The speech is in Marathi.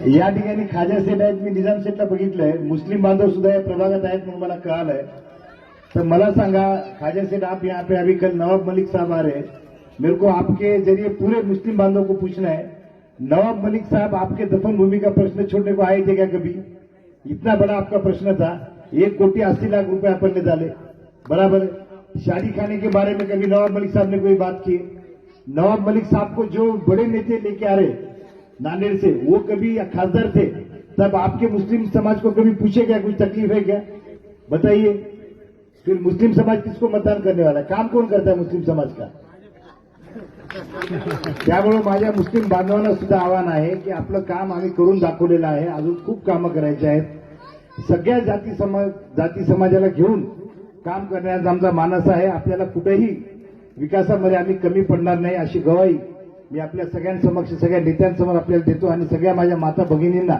या खाजा सेट आहेत, मी निज़ाम सेटला बघितलंय. मुस्लिम बांधव सुद्धा या प्रभागात आहेत म्हणून मला तो मला संगा, खाजा सेठ आप यहाँ पे अभी कल नवाब मलिक साहब आ रहे हैं. मेरे को आपके ज़रिए पूरे मुस्लिम बांधवों को पूछना है. नवाब मलिक साहब, आपके दफन भूमि का प्रश्न छोड़ने को आए थे क्या कभी? इतना बड़ा आपका प्रश्न था. एक कोटी अस्सी लाख रुपए अपन ने डाले. बराबर है। शादी खाने के बारे में कभी नवाब मलिक साहब ने कोई बात की? नवाब मलिक साहब को जो बड़े नेता लेके आ रहे नांदेड़ से वो कभी खासदार थे तब आपके मुस्लिम समाज को कभी पूछे क्या कुछ तकलीफ है क्या? बताइए। फिर मुस्लिम समाज किसको मतदान करने वाला? है काम कौन करता है मुस्लिम समाज का? त्यामुळे माझ्या मुस्लिम बांधवांना सुद्धा आव्हान आहे की आपलं काम आम्ही करून दाखवलेलं आहे. अजून खूप कामं करायची आहेत. सगळ्या जाती समाज जाती समाजाला घेऊन काम करण्याचा आमचा मानस आहे. आपल्याला कुठेही विकासामध्ये आम्ही कमी पडणार नाही अशी गवाही मी आपल्या सगळ्यांसमक्ष सगळ्या नेत्यांसमोर आपल्याला देतो आणि सगळ्या माझ्या माता भगिनींना